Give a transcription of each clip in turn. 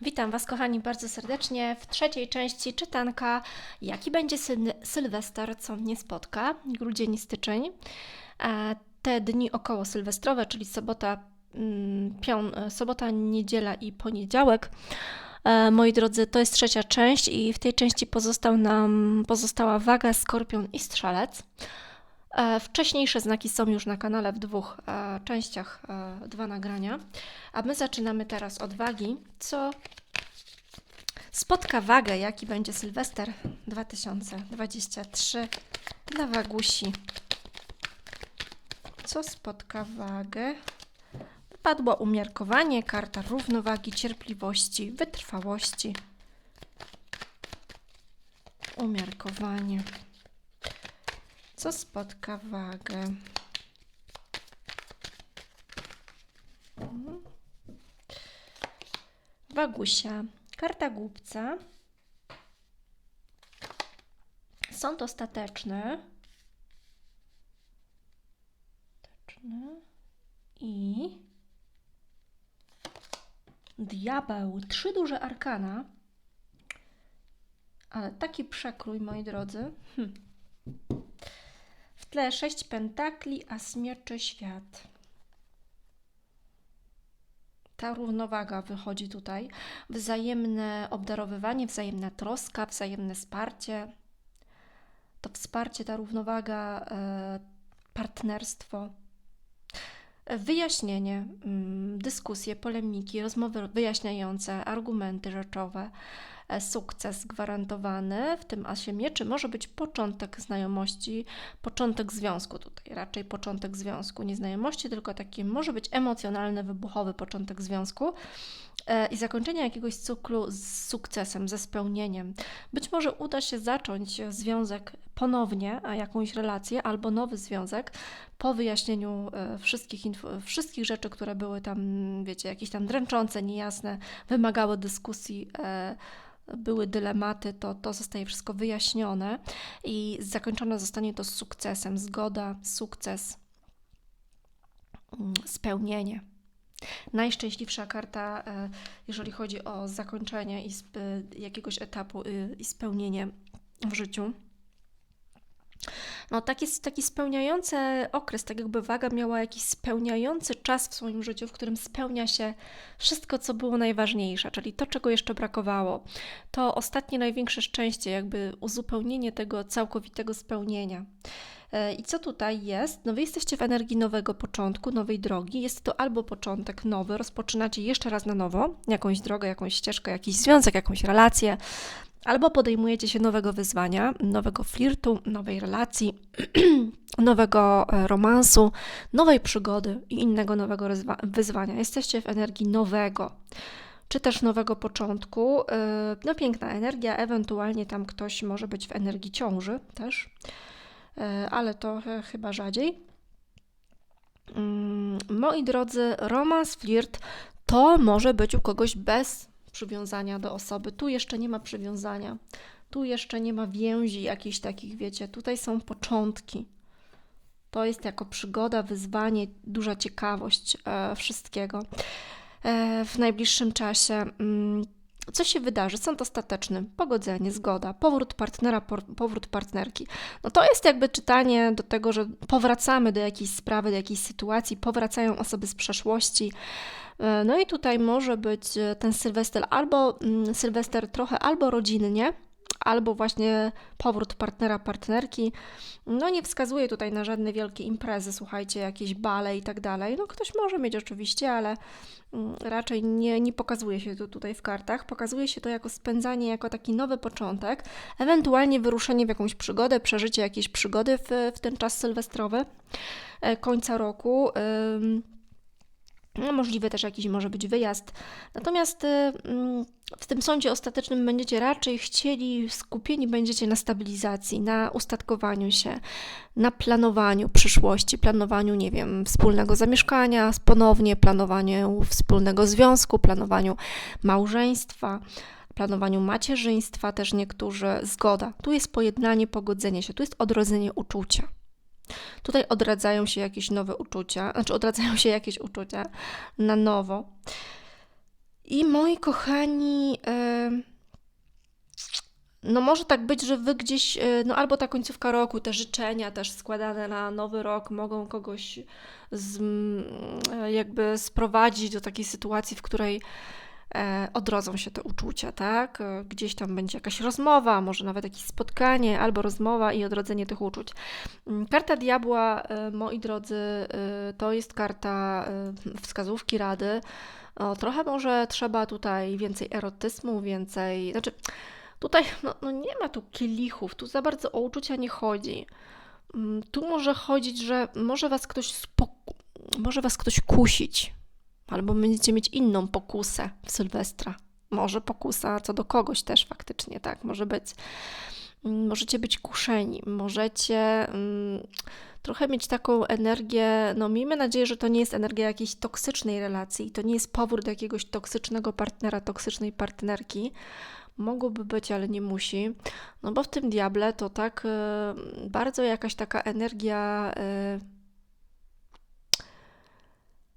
Witam Was, kochani, bardzo serdecznie w trzeciej części czytanka Jaki będzie syl- Sylwester, co mnie spotka, grudzień styczeń. E, Te dni około sylwestrowe, czyli sobota, mm, pią- e, sobota, niedziela i poniedziałek. E, Moi drodzy, to jest trzecia część i w tej części pozostał nam, pozostała waga, skorpion i strzelec. E, Wcześniejsze znaki są już na kanale w dwóch e, częściach, e, dwa nagrania. A my zaczynamy teraz od wagi, co spotka wagę, jaki będzie Sylwester 2023 dla Wagusi. Co spotka wagę? Wypadło umiarkowanie, karta równowagi, cierpliwości, wytrwałości. Umiarkowanie. Co spotka wagę? Mhm. Wagusia. Karta głupca. Sąd ostateczny. Ostateczny. I diabeł. Trzy duże arkana. Ale taki przekrój, moi drodzy. Hm. Tle sześć pentakli, a smieczy świat. Ta równowaga wychodzi tutaj. Wzajemne obdarowywanie, wzajemna troska, wzajemne wsparcie. To wsparcie, ta równowaga, e, partnerstwo. Wyjaśnienie, mm, dyskusje, polemiki, rozmowy wyjaśniające, argumenty rzeczowe, e, sukces gwarantowany w tym asie mieczy może być początek znajomości, początek związku tutaj, raczej początek związku, nie znajomości, tylko taki może być emocjonalny, wybuchowy początek związku i zakończenie jakiegoś cyklu z sukcesem, ze spełnieniem. Być może uda się zacząć związek ponownie, jakąś relację albo nowy związek po wyjaśnieniu e, wszystkich, wszystkich rzeczy, które były tam, wiecie, jakieś tam dręczące, niejasne, wymagały dyskusji. E, były dylematy, to, to zostaje wszystko wyjaśnione i zakończone zostanie to z sukcesem. Zgoda, sukces, mm, spełnienie. Najszczęśliwsza karta, e, jeżeli chodzi o zakończenie jakiegoś etapu y, i spełnienie w życiu. No, taki, taki spełniający okres, tak jakby waga miała jakiś spełniający czas w swoim życiu, w którym spełnia się wszystko, co było najważniejsze, czyli to, czego jeszcze brakowało. To ostatnie największe szczęście, jakby uzupełnienie tego całkowitego spełnienia. E, I co tutaj jest? No wy jesteście w energii nowego początku, nowej drogi. Jest to albo początek nowy, rozpoczynacie jeszcze raz na nowo jakąś drogę, jakąś ścieżkę, jakiś związek, jakąś relację, albo podejmujecie się nowego wyzwania, nowego flirtu, nowej relacji, nowego e, romansu, nowej przygody i innego nowego wyzwania. Jesteście w energii nowego, czy też nowego początku. E, No piękna energia, ewentualnie tam ktoś może być w energii ciąży też, E, ale to chyba rzadziej. Mm, Moi drodzy, romans, flirt to może być u kogoś bez przywiązania do osoby. Tu jeszcze nie ma przywiązania, tu jeszcze nie ma więzi jakichś takich, wiecie, tutaj są początki. To jest jako przygoda, wyzwanie, duża ciekawość e, wszystkiego. E, w najbliższym czasie. Mm, co się wydarzy? Sąd ostateczny, pogodzenie, zgoda, powrót partnera, powrót partnerki. No to jest jakby czytanie do tego, że powracamy do jakiejś sprawy, do jakiejś sytuacji, powracają osoby z przeszłości. E, No i tutaj może być e, ten Sylwester albo mm, Sylwester trochę albo rodzinnie, albo właśnie powrót partnera, partnerki. No nie wskazuje tutaj na żadne wielkie imprezy, słuchajcie, jakieś bale i tak dalej. No ktoś może mieć oczywiście, ale mm, raczej nie, nie pokazuje się to tutaj w kartach. Pokazuje się to jako spędzanie, jako taki nowy początek, ewentualnie wyruszenie w jakąś przygodę, przeżycie jakiejś przygody w, w ten czas sylwestrowy, e, końca roku. Ym, no, możliwy też jakiś może być wyjazd. Natomiast y, mm, w tym sądzie ostatecznym będziecie raczej chcieli, skupieni będziecie na stabilizacji, na ustatkowaniu się, na planowaniu przyszłości, planowaniu, nie wiem, wspólnego zamieszkania, ponownie planowaniu wspólnego związku, planowaniu małżeństwa, planowaniu macierzyństwa, też niektórzy zgoda. Tu jest pojednanie, pogodzenie się, tu jest odrodzenie uczucia. Tutaj odradzają się jakieś nowe uczucia, znaczy odradzają się jakieś uczucia na nowo. I moi kochani, no może tak być, że wy gdzieś, yy, no albo ta końcówka roku, te życzenia też składane na nowy rok mogą kogoś z, yy, jakby sprowadzić do takiej sytuacji, w której e, odrodzą się te uczucia, tak? E, Gdzieś tam będzie jakaś rozmowa, może nawet jakieś spotkanie, albo rozmowa i odrodzenie tych uczuć. Mm, Karta diabła, e, moi drodzy, e, to jest karta e, wskazówki rady. O, trochę może trzeba tutaj więcej erotyzmu, więcej. Znaczy, tutaj no, no nie ma tu kielichów, tu za bardzo o uczucia nie chodzi. Mm, Tu może chodzić, że może was ktoś może was ktoś kusić, albo będziecie mieć inną pokusę w Sylwestra. Może pokusa co do kogoś też faktycznie, tak, może być. Mm, Możecie być kuszeni, możecie mm, trochę mieć taką energię, no miejmy nadzieję, że to nie jest energia jakiejś toksycznej relacji, to nie jest powrót do jakiegoś toksycznego partnera, toksycznej partnerki. Mogłoby być, ale nie musi. No bo w tym diable to tak y, bardzo jakaś taka energia y,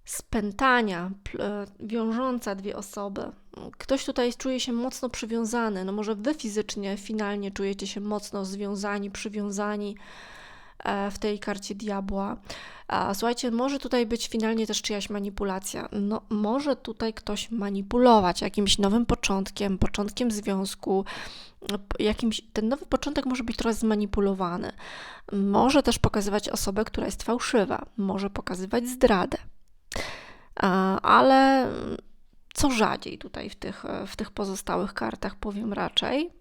spętania, e, wiążąca dwie osoby. Ktoś tutaj czuje się mocno przywiązany, no może wy fizycznie, finalnie czujecie się mocno związani, przywiązani e, w tej karcie diabła. Słuchajcie, może tutaj być finalnie też czyjaś manipulacja. No, może tutaj ktoś manipulować jakimś nowym początkiem, początkiem związku. Jakimś, ten nowy początek może być trochę zmanipulowany. Może też pokazywać osobę, która jest fałszywa. Może pokazywać zdradę. A, ale co rzadziej tutaj w tych, e, w tych pozostałych kartach, powiem raczej,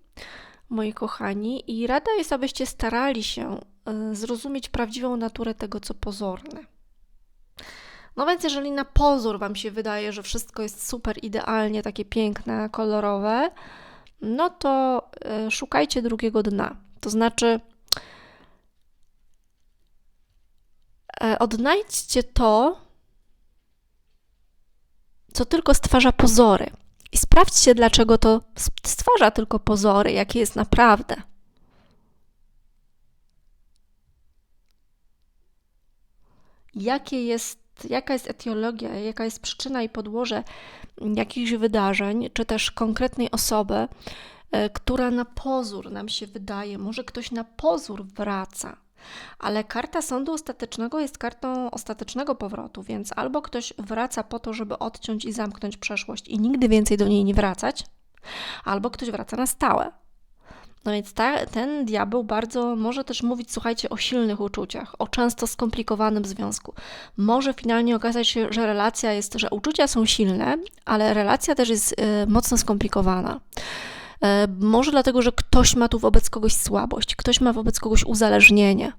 moi kochani. I rada jest, abyście starali się e, zrozumieć prawdziwą naturę tego, co pozorne. No więc, jeżeli na pozór Wam się wydaje, że wszystko jest super idealnie, takie piękne, kolorowe, no to e, szukajcie drugiego dna. To znaczy, e, odnajdźcie to, co tylko stwarza pozory. I sprawdźcie, dlaczego to stwarza tylko pozory, jakie jest naprawdę. Jakie jest, jaka jest etiologia, jaka jest przyczyna i podłoże jakichś wydarzeń, czy też konkretnej osoby, e, która na pozór nam się wydaje, może ktoś na pozór wraca. Ale karta sądu ostatecznego jest kartą ostatecznego powrotu, więc albo ktoś wraca po to, żeby odciąć i zamknąć przeszłość i nigdy więcej do niej nie wracać, albo ktoś wraca na stałe. No więc ta, ten diabeł bardzo może też mówić, słuchajcie, o silnych uczuciach, o często skomplikowanym związku. Może finalnie okazać się, że relacja jest, że uczucia są silne, ale relacja też jest y, mocno skomplikowana. E, Może dlatego, że ktoś ma tu wobec kogoś słabość, ktoś ma wobec kogoś uzależnienie,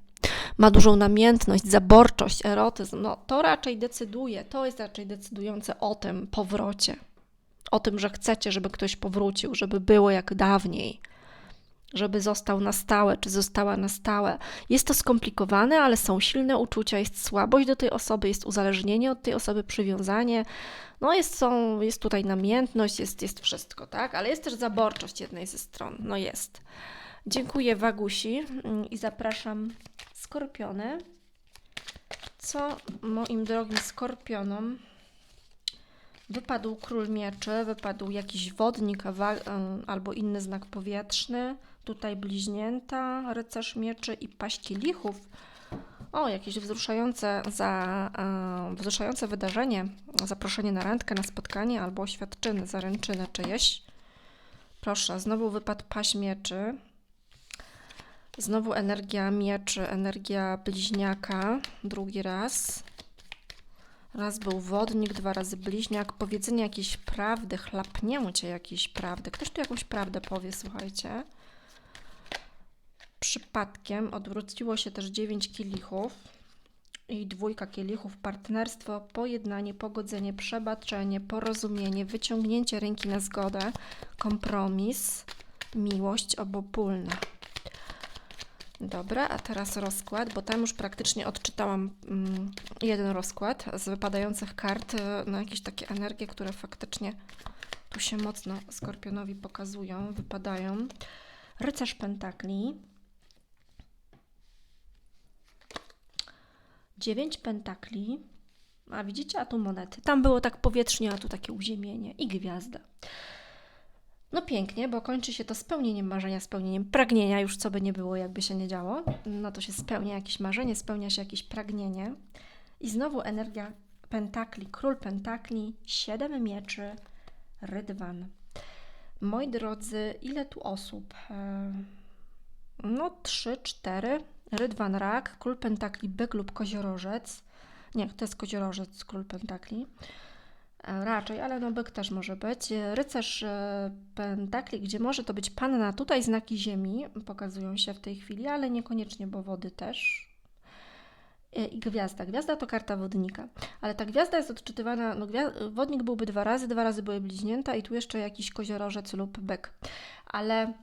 ma dużą namiętność, zaborczość, erotyzm. No to raczej decyduje, to jest raczej decydujące o tym powrocie. O tym, że chcecie, żeby ktoś powrócił, żeby było jak dawniej, żeby został na stałe, czy została na stałe. Jest to skomplikowane, ale są silne uczucia, jest słabość do tej osoby, jest uzależnienie od tej osoby, przywiązanie. No jest, są, jest tutaj namiętność, jest, jest wszystko, tak? Ale jest też zaborczość jednej ze stron. No jest. Dziękuję Wagusi mm, i zapraszam Skorpiony. Co moim drogim Skorpionom wypadł Król Mieczy, wypadł jakiś wodnik albo inny znak powietrzny. Tutaj bliźnięta, rycerz mieczy i paść lichów. O, jakieś wzruszające, za, e, wzruszające wydarzenie, zaproszenie na randkę, na spotkanie albo oświadczyny, zaręczyny czyjeś. Proszę, znowu wypadł paść mieczy. Znowu energia mieczy, energia bliźniaka, drugi raz. Raz był wodnik, dwa razy bliźniak, powiedzenie jakiejś prawdy, chlapnięcie jakiejś prawdy. Ktoś tu jakąś prawdę powie, słuchajcie. Przypadkiem odwróciło się też dziewięć kielichów i dwójka kielichów. Partnerstwo, pojednanie, pogodzenie, przebaczenie, porozumienie, wyciągnięcie ręki na zgodę, kompromis, miłość obopólna. Dobra, a teraz rozkład, bo tam już praktycznie odczytałam mm, jeden rozkład z wypadających kart y, na jakieś takie energie, które faktycznie tu się mocno Skorpionowi pokazują, wypadają. Rycerz Pentakli. Dziewięć Pentakli. A widzicie, a tu monety. Tam było tak powietrznie, a tu takie uziemienie i gwiazda. No pięknie, bo kończy się to spełnieniem marzenia, spełnieniem pragnienia, już co by nie było, jakby się nie działo. No to się spełnia jakieś marzenie, spełnia się jakieś pragnienie. I znowu energia pentakli, król pentakli, siedem mieczy, rydwan. Moi drodzy, ile tu osób? E, no, trzy, cztery. Rydwan rak, król pentakli, byk lub koziorożec. Nie, to jest koziorożec, król pentakli. E, raczej, ale no byk też może być. E, rycerz pentakli, gdzie może to być panna. Tutaj znaki ziemi pokazują się w tej chwili, ale niekoniecznie, bo wody też E, i gwiazda. Gwiazda to karta wodnika, ale ta gwiazda jest odczytywana, no wodnik byłby dwa razy, dwa razy były bliźnięta i tu jeszcze jakiś koziorożec lub byk. Ale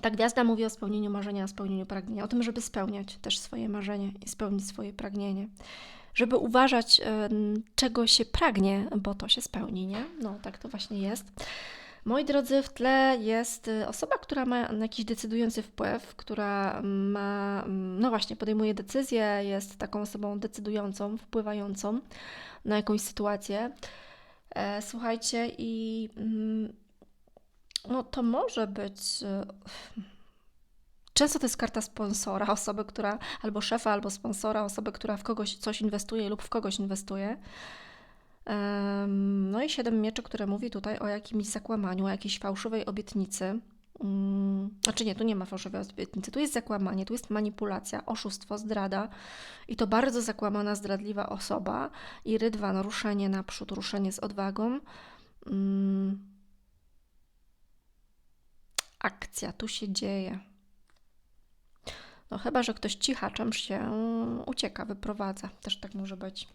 ta gwiazda mówi o spełnieniu marzenia, o spełnieniu pragnienia, o tym, żeby spełniać też swoje marzenie i spełnić swoje pragnienie. Żeby uważać, czego się pragnie, bo to się spełni, nie? No, tak to właśnie jest. Moi drodzy, w tle jest y, osoba, która ma jakiś decydujący wpływ, która ma, mm, no właśnie, podejmuje decyzję, jest taką osobą decydującą, wpływającą na jakąś sytuację. E, słuchajcie, i mm, no to może być. Y, często to jest karta sponsora, osoby, która albo szefa, albo sponsora, osoby, która w kogoś coś inwestuje lub w kogoś inwestuje. No i siedem mieczy, które mówi tutaj o jakimś zakłamaniu, o jakiejś fałszywej obietnicy. Mm, znaczy nie, tu nie ma fałszywej obietnicy, tu jest zakłamanie, tu jest manipulacja, oszustwo, zdrada i to bardzo zakłamana, zdradliwa osoba i rydwan, ruszenie naprzód, ruszenie z odwagą. Akcja, tu się dzieje. No chyba, że ktoś cichaczem się ucieka, wyprowadza. Też tak może być.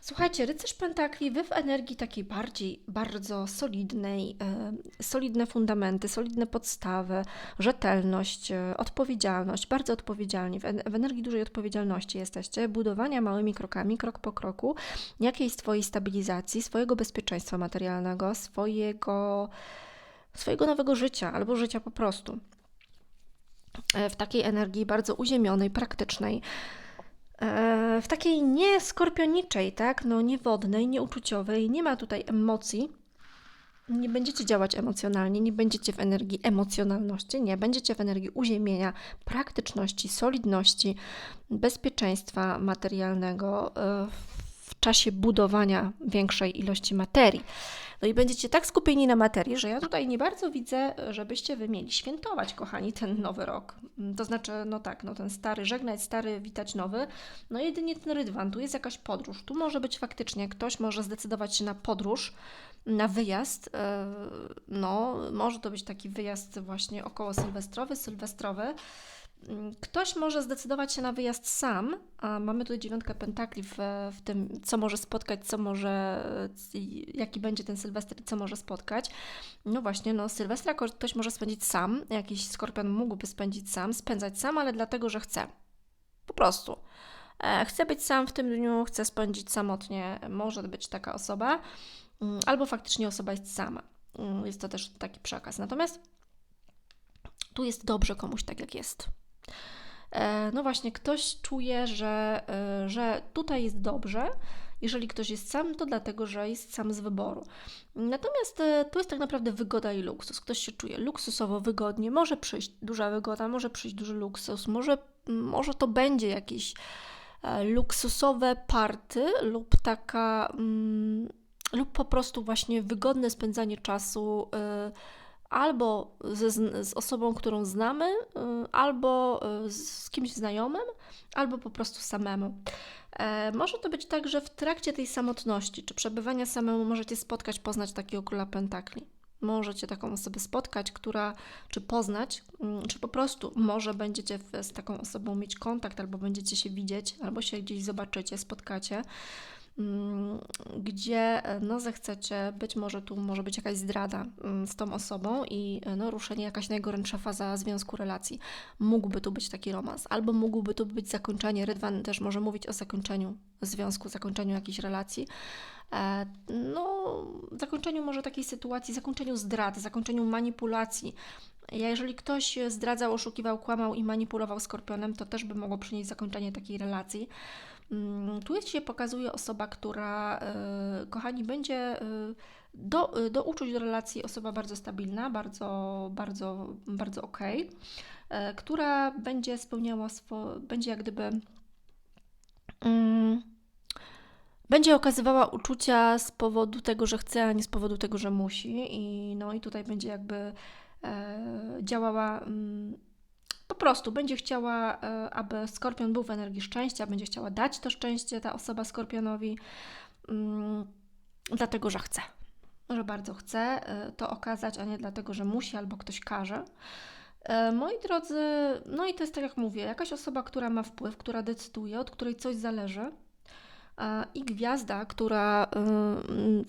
Słuchajcie, rycerz pentakli, wy w energii takiej bardziej, bardzo solidnej, e, solidne fundamenty, solidne podstawy, rzetelność, e, odpowiedzialność, bardzo odpowiedzialni, w, w energii dużej odpowiedzialności jesteście, budowania małymi krokami, krok po kroku, jakiejś swojej stabilizacji, swojego bezpieczeństwa materialnego, swojego, swojego nowego życia albo życia po prostu. E, w takiej energii bardzo uziemionej, praktycznej, E, w takiej nie skorpioniczej, tak, no nie wodnej, nie uczuciowej, nie ma tutaj emocji. Nie będziecie działać emocjonalnie, nie będziecie w energii emocjonalności, nie, będziecie w energii uziemienia, praktyczności, solidności, bezpieczeństwa materialnego e, czasie budowania większej ilości materii. No i będziecie tak skupieni na materii, że ja tutaj nie bardzo widzę, żebyście wy mieli świętować, kochani, ten nowy rok. To znaczy, no tak, no ten stary, żegnać stary, witać nowy. No jedynie ten rydwan, tu jest jakaś podróż. Tu może być faktycznie, ktoś może zdecydować się na podróż, na wyjazd. E, no, może to być taki wyjazd właśnie około sylwestrowy, sylwestrowy. Ktoś może zdecydować się na wyjazd sam, a mamy tutaj dziewiątkę pentakli w, w tym, co może spotkać, co może, jaki będzie ten Sylwester, co może spotkać. No właśnie, no Sylwestra ktoś może spędzić sam, jakiś skorpion mógłby spędzić sam, spędzać sam, ale dlatego, że chce. Po prostu. E, chce być sam w tym dniu, chce spędzić samotnie, może być taka osoba, mm, albo faktycznie osoba jest sama. Mm, jest to też taki przekaz. Natomiast tu jest dobrze komuś tak, jak jest. E, no właśnie, ktoś czuje, że, e, że tutaj jest dobrze. Jeżeli ktoś jest sam, to dlatego, że jest sam z wyboru. Natomiast e, to jest tak naprawdę wygoda i luksus. Ktoś się czuje luksusowo wygodnie, może przyjść duża wygoda, może przyjść duży luksus, może, może to będzie jakieś luksusowe party lub taka, mm, lub po prostu właśnie wygodne spędzanie czasu albo ze, z osobą, którą znamy, y, albo y, z kimś znajomym, albo po prostu samemu. E, może to być tak, że w trakcie tej samotności czy przebywania samemu możecie spotkać, poznać takiego króla pentakli. Możecie taką osobę spotkać, która, czy poznać, mm, czy po prostu może będziecie z taką osobą mieć kontakt, albo będziecie się widzieć, albo się gdzieś zobaczycie, spotkacie. Mm, gdzie e, no, zechcecie, być może tu może być jakaś zdrada mm, z tą osobą i e, no, ruszenie, jakaś najgorętsza faza związku relacji. Mógłby tu być taki romans, albo mógłby tu być zakończenie. Rydwan też może mówić o zakończeniu związku, zakończeniu jakiejś relacji. E, no, zakończeniu może takiej sytuacji, zakończeniu zdrad, zakończeniu manipulacji. Jeżeli ktoś zdradzał, oszukiwał, kłamał i manipulował skorpionem, to też by mogło przynieść zakończenie takiej relacji. Mm, tu jest się pokazuje osoba, która, y, kochani, będzie y, do, y, do uczuć, do relacji osoba bardzo stabilna, bardzo, bardzo, bardzo okej, okay, która będzie spełniała, swo, będzie jak gdyby. Mm, będzie okazywała uczucia z powodu tego, że chce, a nie z powodu tego, że musi. I, no, i tutaj będzie jakby e, działała mm, prostu, będzie chciała, e, aby skorpion był w energii szczęścia, będzie chciała dać to szczęście ta osoba skorpionowi, mm, dlatego że chce. Że bardzo chce e, to okazać, a nie dlatego, że musi albo ktoś każe. E, moi drodzy, no i to jest tak jak mówię, jakaś osoba, która ma wpływ, która decyduje, od której coś zależy i gwiazda, która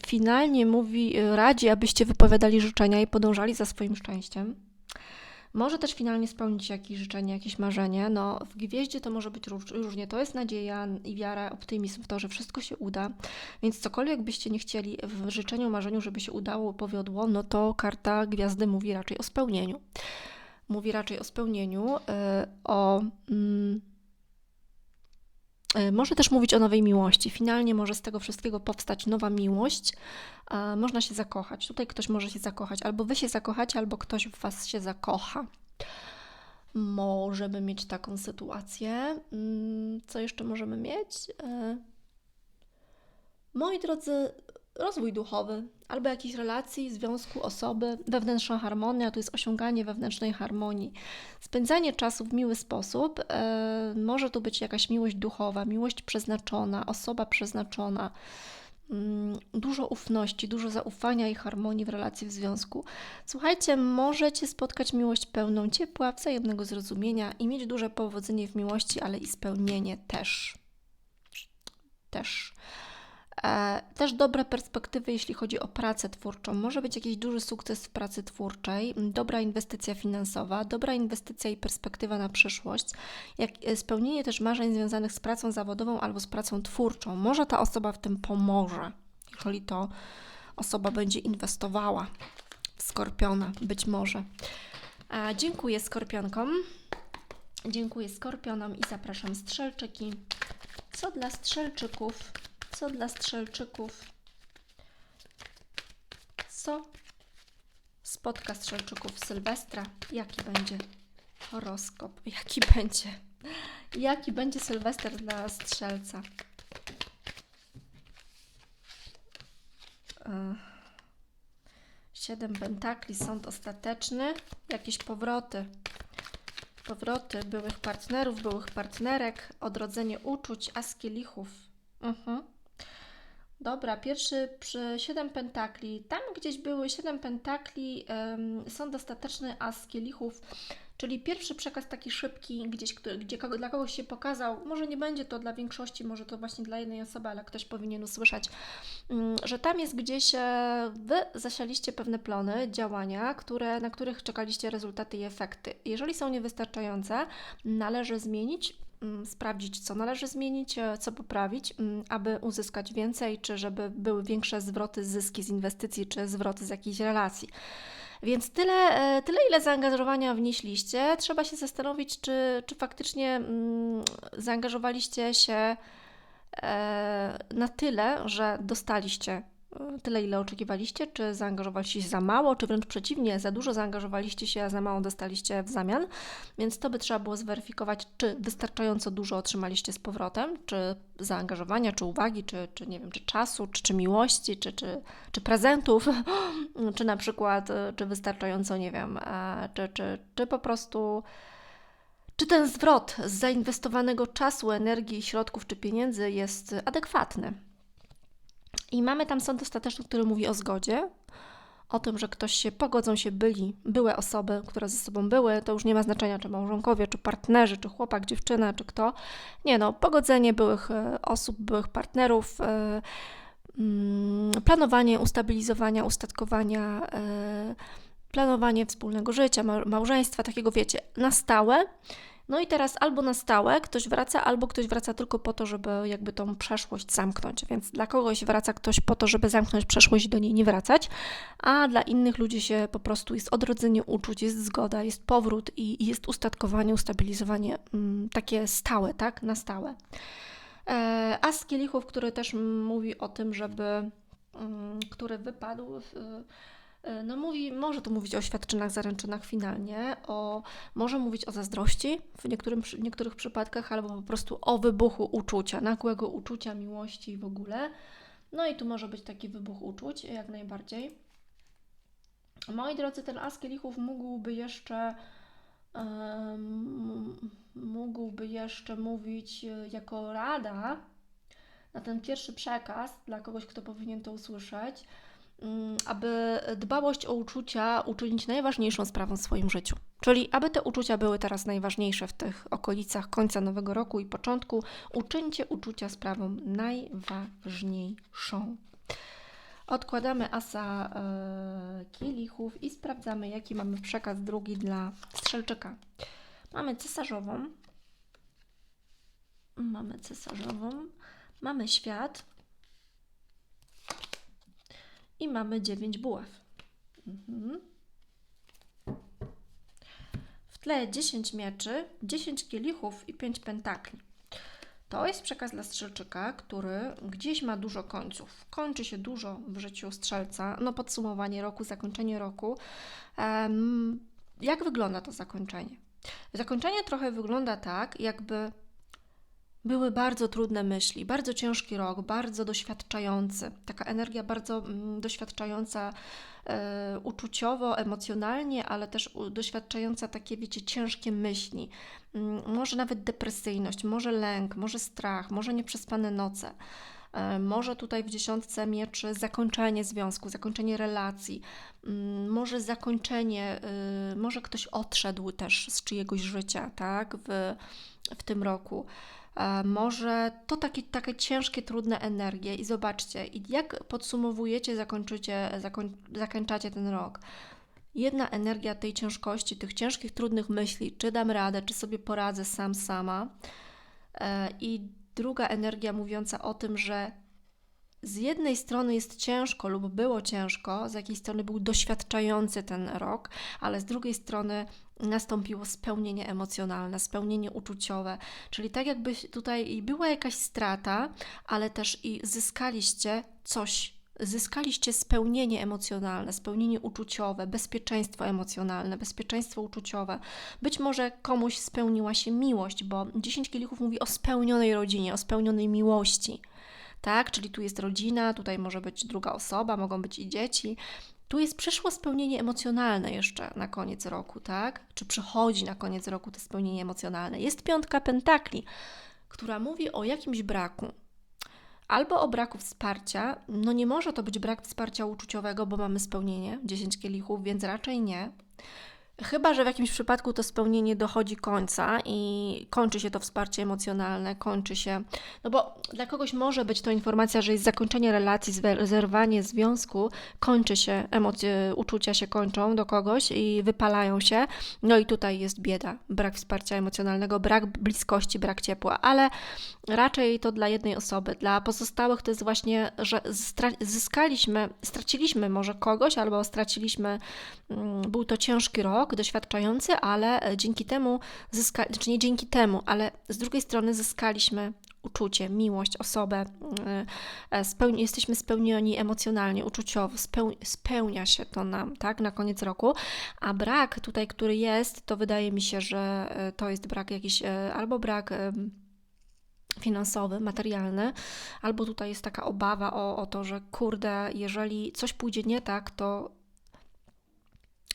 finalnie mówi, radzi, abyście wypowiadali życzenia i podążali za swoim szczęściem. Może też finalnie spełnić jakieś życzenie, jakieś marzenie. No, w gwieździe to może być różnie. To jest nadzieja i wiara, optymizm w to, że wszystko się uda. Więc cokolwiek byście nie chcieli w życzeniu, marzeniu, żeby się udało, powiodło, no to karta gwiazdy mówi raczej o spełnieniu. Mówi raczej o spełnieniu, yy, o. Yy, E, może też mówić o nowej miłości. Finalnie może z tego wszystkiego powstać nowa miłość. Można się zakochać. Tutaj ktoś może się zakochać. Albo wy się zakochacie, albo ktoś w was się zakocha. Możemy mieć taką sytuację. Mm, co jeszcze możemy mieć? E, moi drodzy, rozwój duchowy, albo jakiejś relacji, związku, osoby, wewnętrzna harmonia, to jest osiąganie wewnętrznej harmonii. Spędzanie czasu w miły sposób, e, może to być jakaś miłość duchowa, miłość przeznaczona, osoba przeznaczona, mm, dużo ufności, dużo zaufania i harmonii w relacji, w związku. Słuchajcie, możecie spotkać miłość pełną ciepła, wzajemnego zrozumienia i mieć duże powodzenie w miłości, ale i spełnienie też. Też. E, też dobre perspektywy, jeśli chodzi o pracę twórczą. Może być jakiś duży sukces w pracy twórczej, dobra inwestycja finansowa, dobra inwestycja i perspektywa na przyszłość, jak e, spełnienie też marzeń związanych z pracą zawodową albo z pracą twórczą. Może ta osoba w tym pomoże, jeżeli to osoba będzie inwestowała w skorpiona, być może. A dziękuję skorpionkom. Dziękuję skorpionom i zapraszam strzelczyki. Co dla strzelczyków? Co dla strzelczyków? Co spotka strzelczyków Sylwestra? Jaki będzie horoskop? Jaki będzie? Jaki będzie Sylwester dla strzelca? Siedem pentakli, sąd ostateczny, jakieś powroty. Powroty byłych partnerów, byłych partnerek, odrodzenie uczuć, as kielichów. Mhm. Dobra, pierwszy przy 7 pentakli. Tam gdzieś były 7 pentakli, um, są dostateczne as kielichów, czyli pierwszy przekaz taki szybki, gdzieś, który, gdzie kogo, dla kogoś się pokazał. Może nie będzie to dla większości, może to właśnie dla jednej osoby, ale ktoś powinien usłyszeć, um, że tam jest gdzieś, e, Wy zasialiście pewne plony, działania, które, na których czekaliście rezultaty i efekty. Jeżeli są niewystarczające, należy zmienić Mm, sprawdzić, co należy zmienić, e, co poprawić, mm, aby uzyskać więcej, czy żeby były większe zwroty, zyski z inwestycji, czy zwroty z jakiejś relacji. Więc tyle, e, tyle ile zaangażowania wnieśliście, trzeba się zastanowić, czy, czy faktycznie mm, zaangażowaliście się e, na tyle, że dostaliście tyle, ile oczekiwaliście, czy zaangażowaliście się za mało, czy wręcz przeciwnie, za dużo zaangażowaliście się, a za mało dostaliście w zamian. Więc to by trzeba było zweryfikować, czy wystarczająco dużo otrzymaliście z powrotem, czy zaangażowania, czy uwagi, czy, czy nie wiem, czy czasu, czy, czy miłości, czy, czy, czy prezentów, czy na przykład, e, czy wystarczająco, nie wiem, e, czy, czy, czy po prostu. Czy ten zwrot z zainwestowanego czasu, energii, środków czy pieniędzy jest adekwatny? I mamy tam sąd ostateczny, który mówi o zgodzie, o tym, że ktoś się, pogodzą się byli, były osoby, które ze sobą były, to już nie ma znaczenia, czy małżonkowie, czy partnerzy, czy chłopak, dziewczyna, czy kto. Nie no, pogodzenie byłych e, osób, byłych partnerów, e, mm, planowanie ustabilizowania, ustatkowania, e, planowanie wspólnego życia, małżeństwa, takiego wiecie, na stałe no i teraz albo na stałe ktoś wraca, albo ktoś wraca tylko po to, żeby jakby tą przeszłość zamknąć. Więc dla kogoś wraca ktoś po to, żeby zamknąć przeszłość i do niej nie wracać, a dla innych ludzi się po prostu jest odrodzenie uczuć, jest zgoda, jest powrót i jest ustatkowanie, ustabilizowanie mm, takie stałe, tak? Na stałe. E, As kielichów, który też mówi o tym, żeby, mm, który wypadł, w, no mówi, może tu mówić o świadczynach, zaręczynach finalnie, o, może mówić o zazdrości w, niektórym, w niektórych przypadkach, albo po prostu o wybuchu uczucia, nagłego uczucia, miłości w ogóle. No i tu może być taki wybuch uczuć, jak najbardziej. Moi drodzy, ten as kielichów mógłby jeszcze em, mógłby jeszcze mówić e, jako rada na ten pierwszy przekaz dla kogoś, kto powinien to usłyszeć, aby dbałość o uczucia uczynić najważniejszą sprawą w swoim życiu. Czyli aby te uczucia były teraz najważniejsze w tych okolicach końca nowego roku i początku, uczyńcie uczucia sprawą najważniejszą. Odkładamy asa e, kielichów i sprawdzamy, jaki mamy przekaz drugi dla strzelczyka. Mamy cesarzową. Mamy cesarzową. Mamy świat. I mamy dziewięć buław. Mhm. W tle 10 mieczy, 10 kielichów i 5 pentakli. To jest przekaz dla strzelczyka, który gdzieś ma dużo końców. Kończy się dużo w życiu strzelca. No, podsumowanie roku, zakończenie roku. Em, jak wygląda to zakończenie? Zakończenie trochę wygląda tak, jakby były bardzo trudne myśli, bardzo ciężki rok, bardzo doświadczający. Taka energia bardzo mm, doświadczająca e, uczuciowo, emocjonalnie, ale też doświadczająca takie, wiecie, ciężkie myśli. Mm, może nawet depresyjność, może lęk, może strach, może nieprzespane noce. E, Może tutaj w dziesiątce mieczy zakończenie związku, zakończenie relacji, mm, może zakończenie, y, może ktoś odszedł też z czyjegoś życia, tak, w, w tym roku. E, Może to takie, takie ciężkie, trudne energie i zobaczcie, jak podsumowujecie, zakończycie, zakoń, zakończacie ten rok. Jedna energia tej ciężkości, tych ciężkich, trudnych myśli, czy dam radę, czy sobie poradzę sam, sama. E, I druga energia mówiąca o tym, że z jednej strony jest ciężko lub było ciężko, z jakiej strony był doświadczający ten rok, ale z drugiej strony nastąpiło spełnienie emocjonalne, spełnienie uczuciowe, czyli tak jakby tutaj i była jakaś strata, ale też i zyskaliście coś, zyskaliście spełnienie emocjonalne, spełnienie uczuciowe, bezpieczeństwo emocjonalne, bezpieczeństwo uczuciowe. Być może komuś spełniła się miłość, bo 10 kielichów mówi o spełnionej rodzinie, o spełnionej miłości tak? Czyli tu jest rodzina, tutaj może być druga osoba, mogą być i dzieci. Tu jest przyszło spełnienie emocjonalne jeszcze na koniec roku, tak? Czy przychodzi na koniec roku to spełnienie emocjonalne? Jest piątka pentakli, która mówi o jakimś braku. Albo o braku wsparcia, no nie może to być brak wsparcia uczuciowego, bo mamy spełnienie 10 kielichów, więc raczej nie. Chyba, że w jakimś przypadku to spełnienie dochodzi końca i kończy się to wsparcie emocjonalne, kończy się. No bo dla kogoś może być to informacja, że jest zakończenie relacji, zerwanie związku, kończy się, emocje, uczucia się kończą do kogoś i wypalają się. No i tutaj jest bieda, brak wsparcia emocjonalnego, brak bliskości, brak ciepła, ale raczej to dla jednej osoby. Dla pozostałych to jest właśnie, że zyskaliśmy, straciliśmy może kogoś albo straciliśmy, mm, był to ciężki rok, doświadczający, ale e, dzięki temu zyska, znaczy nie dzięki temu, ale z drugiej strony zyskaliśmy uczucie, miłość, osobę, e, spełni, jesteśmy spełnieni emocjonalnie, uczuciowo, speł, spełnia się to nam, tak, na koniec roku, a brak tutaj, który jest, to wydaje mi się, że e, to jest brak jakiś, e, albo brak finansowy, materialny, albo tutaj jest taka obawa o, o to, że kurde, jeżeli coś pójdzie nie tak, to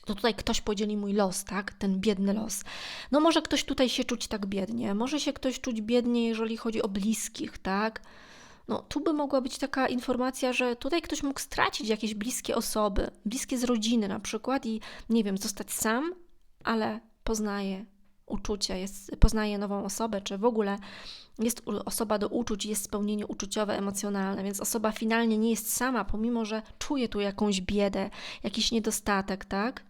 to tutaj ktoś podzieli mój los, tak? Ten biedny los. No może ktoś tutaj się czuć tak biednie, może się ktoś czuć biednie, jeżeli chodzi o bliskich, tak? No tu by mogła być taka informacja, że tutaj ktoś mógł stracić jakieś bliskie osoby, bliskie z rodziny na przykład i nie wiem, zostać sam, ale poznaje uczucie, jest, poznaje nową osobę, czy w ogóle jest osoba do uczuć, jest spełnienie uczuciowe, emocjonalne, więc osoba finalnie nie jest sama, pomimo że czuje tu jakąś biedę, jakiś niedostatek, tak?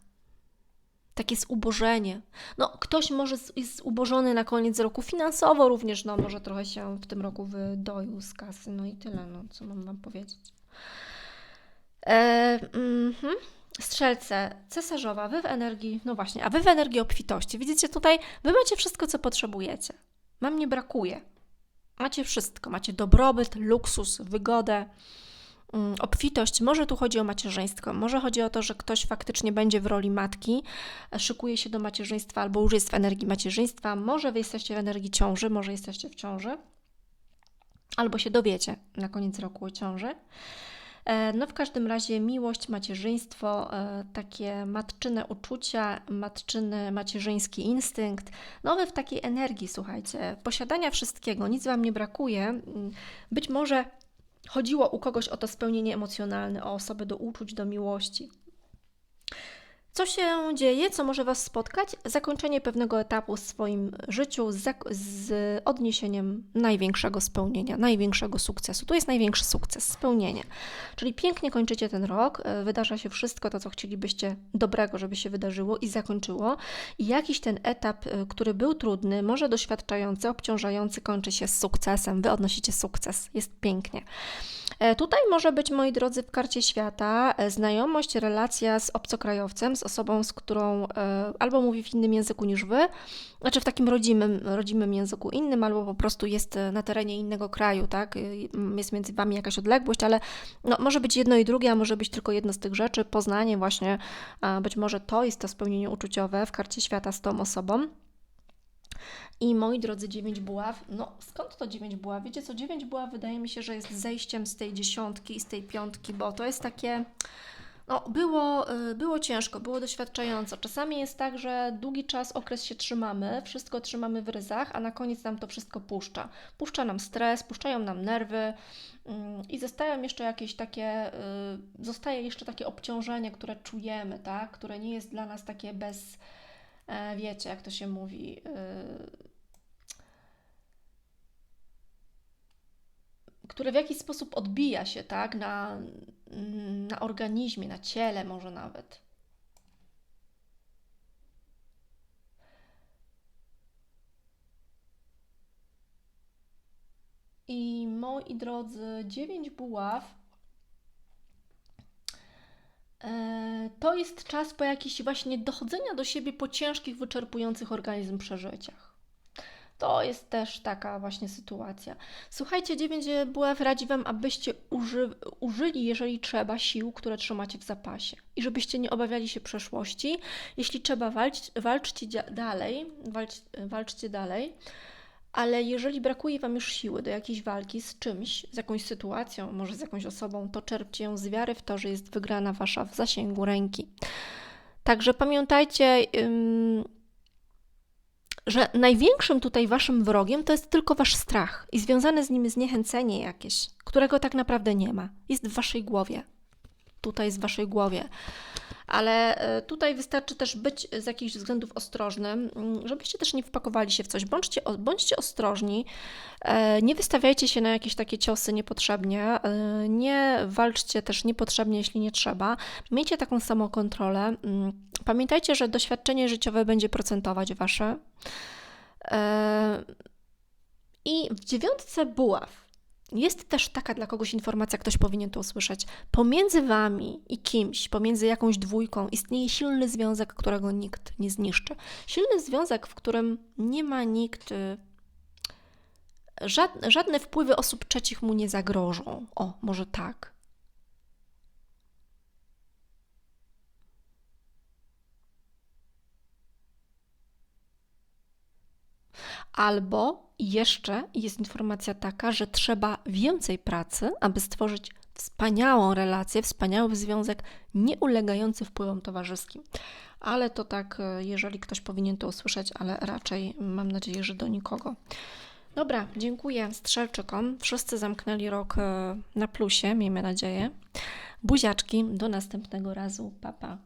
Takie zubożenie. No, ktoś może jest zubożony na koniec roku finansowo również, no może trochę się w tym roku wydoił z kasy, no i tyle, no co mam Wam powiedzieć. E, mhm. Strzelce, cesarzowa, wy w energii, no właśnie, a wy w energii obfitości. Widzicie tutaj, wy macie wszystko, co potrzebujecie. Wam nie brakuje. Macie wszystko. Macie dobrobyt, luksus, wygodę, mm, obfitość. Może tu chodzi o macierzyństwo. Może chodzi o to, że ktoś faktycznie będzie w roli matki, e, szykuje się do macierzyństwa albo już jest w energii macierzyństwa. Może wy jesteście w energii ciąży, może jesteście w ciąży. Albo się dowiecie na koniec roku o ciąży. E, No, w każdym razie miłość, macierzyństwo, e, takie matczyne uczucia, matczyny, macierzyński instynkt. No, wy w takiej energii, słuchajcie, posiadania wszystkiego, nic wam nie brakuje. Mm, Być może chodziło u kogoś o to spełnienie emocjonalne, o osobę do uczuć, do miłości. Co się dzieje, co może Was spotkać? Zakończenie pewnego etapu w swoim życiu z, z odniesieniem największego spełnienia, największego sukcesu. Tu jest największy sukces, spełnienie. Czyli pięknie kończycie ten rok, e, wydarza się wszystko to, co chcielibyście dobrego, żeby się wydarzyło i zakończyło. I jakiś ten etap, e, który był trudny, może doświadczający, obciążający, kończy się z sukcesem. Wy odnosicie sukces. Jest pięknie. E, Tutaj może być, moi drodzy, w karcie świata znajomość, relacja z obcokrajowcem, z osobą, z którą e, albo mówi w innym języku niż wy, znaczy w takim rodzimym, rodzimym języku innym, albo po prostu jest na terenie innego kraju, tak? E, Jest między wami jakaś odległość, ale no, może być jedno i drugie, a może być tylko jedno z tych rzeczy. Poznanie właśnie, być może to jest to spełnienie uczuciowe w karcie świata z tą osobą. I moi drodzy, 9 buław, no skąd to 9 buław? Wiecie co, 9 buław wydaje mi się, że jest zejściem z tej dziesiątki i z tej piątki, bo to jest takie, no było, y, było ciężko, było doświadczająco. Czasami jest tak, że długi czas, okres się trzymamy, wszystko trzymamy w ryzach, a na koniec nam to wszystko puszcza. Puszcza nam stres, puszczają nam nerwy mm, i zostają jeszcze jakieś takie, y, zostaje jeszcze takie obciążenie, które czujemy, tak? Które nie jest dla nas takie bez e, wiecie, jak to się mówi, które w jakiś sposób odbija się, tak, na, na organizmie, na ciele może nawet. I moi drodzy, dziewięć buław e, to jest czas po jakichś właśnie dochodzenia do siebie po ciężkich, wyczerpujących organizm przeżyciach. To jest też taka właśnie sytuacja. Słuchajcie, 9 buław radzi Wam, abyście uży, użyli, jeżeli trzeba, sił, które trzymacie w zapasie. I żebyście nie obawiali się przeszłości. Jeśli trzeba, walcz, walczcie dalej, walcz, walczcie dalej. Ale jeżeli brakuje Wam już siły do jakiejś walki z czymś, z jakąś sytuacją, może z jakąś osobą, to czerpcie ją z wiary w to, że jest wygrana Wasza w zasięgu ręki. Także pamiętajcie, że największym tutaj waszym wrogiem to jest tylko wasz strach i związane z nim zniechęcenie jakieś, którego tak naprawdę nie ma. Jest w waszej głowie. Tutaj jest w waszej głowie. Ale e, tutaj wystarczy też być z jakichś względów ostrożnym, mm, żebyście też nie wpakowali się w coś. Bądźcie, bądźcie ostrożni, e, nie wystawiajcie się na jakieś takie ciosy niepotrzebnie, e, nie walczcie też niepotrzebnie, jeśli nie trzeba. Miejcie taką samokontrolę. Mm, Pamiętajcie, że doświadczenie życiowe będzie procentować wasze. I w dziewiątce buław jest też taka dla kogoś informacja, ktoś powinien to usłyszeć. Pomiędzy wami i kimś, pomiędzy jakąś dwójką, istnieje silny związek, którego nikt nie zniszczy. Silny związek, w którym nie ma nikt. y, Żadne, żadne wpływy osób trzecich mu nie zagrożą. O, może tak. Albo jeszcze jest informacja taka, że trzeba więcej pracy, aby stworzyć wspaniałą relację, wspaniały związek, nie ulegający wpływom towarzyskim. Ale to tak, e, jeżeli ktoś powinien to usłyszeć, ale raczej mam nadzieję, że do nikogo. Dobra, dziękuję strzelczykom. Wszyscy zamknęli rok e, na plusie, miejmy nadzieję. Buziaczki, do następnego razu. Pa, pa.